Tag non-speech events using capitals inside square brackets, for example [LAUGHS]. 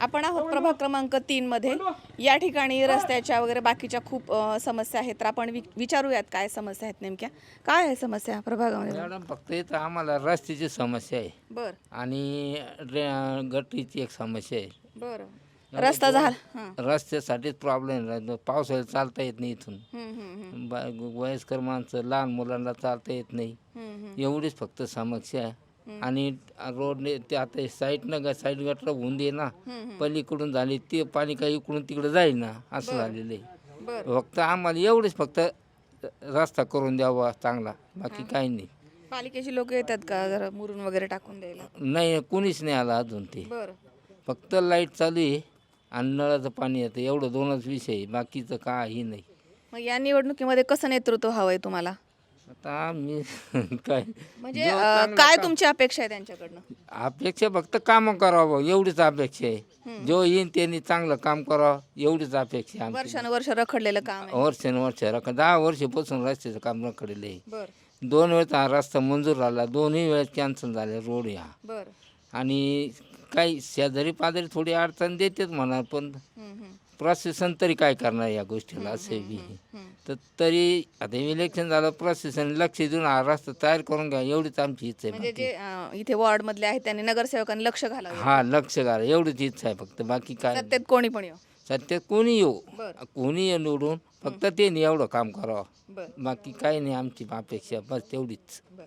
आपण आहोत प्रभाग क्रमांक तीन मध्ये. या ठिकाणी रस्त्याच्या वगैरे बाकीच्या खूप अ, समस्या आहेत. तर आपण वि- विचारूयात काय समस्या आहेत नेमक्या. काय आहे समस्या प्रभागामध्ये? मॅडम फक्त इथं आम्हाला रस्त्याची समस्या आहे. बर. आणि रे- गटरीची एक समस्या आहे. बर. रस्ता झाला. हां. रस्त्यासाठीच प्रॉब्लेम राहतो पावसाळ्यात चालता येत नाही इथून. हम्म, हम्म, हम्म, बा- वयस्कर माणसं लहान मुलांना चालता येत नाही. हम्म, हम्म. एवढीच फक्त समस्या आहे. आणि रोडने ते आता साईडनं ग साईड गटर होऊन दे ना पलीकडून झाली ते पाणी काही इकडून तिकडे जाईल ना असं झालेलं आहे. बर. फक्त आम्हाला एवढेच फक्त रस्ता करून द्यावा चांगला बाकी काही नाही. पालिकेची लोक येतात का जरा मुरून वगैरे टाकून द्यायला? नाही कोणीच नाही आला अजून ते. बर. फक्त लाइट चालू आहे आणि नळाचं पाणी येतं एवढं दोनच विषय आहे बाकीचं काही नाही. मग या निवडणुकीमध्ये कसं नेतृत्व हवंय तुम्हाला? आता मी [LAUGHS] काय म्हणजे अ, काय तुमची अपेक्षा आहे त्यांच्याकडनं? अपेक्षा फक्त कामं करावं एवढीच अपेक्षा आहे. जो येईन त्यांनी चांगलं काम करावं एवढीच अपेक्षा आहे आमची. वर्षानुवर्ष रखडलेलं काम आहे. वर्षानुवर्ष रका दहा वर्षापासून रस्त्याचं काम रखडलेलं आहे. बर. दोन वेळेस हा रस्ता मंजूर झाला दोन्ही वेळेस कॅन्सल झाले रोड बर. आणि काही शेजारी पाजारी थोडी अडचण देतेच म्हणा पण हम्म, हम्म, प्रशासन तरी काय करणार या गोष्टीला असे बी. तर तरी आता इलेक्शन झालं प्रशासन लक्ष देऊन हा रस्ता तयार करून घ्या एवढीच आमची इच्छा आहे म्हणजे जे अ, इथे वॉर्ड मधले आहेत त्यांनी नगरसेवकांनी लक्ष घालावं. हा लक्ष घाला एवढीच इच्छा आहे फक्त. बाकी काय नाही. सत्तेत कोणी पण येऊ. सत्यात कोणी येऊ? बरं. कोणी येऊ निवडून? फक्त ते एवढं काम करावं. बर. बाकी काही नाही आमची अपेक्षा बस तेवढीच बर.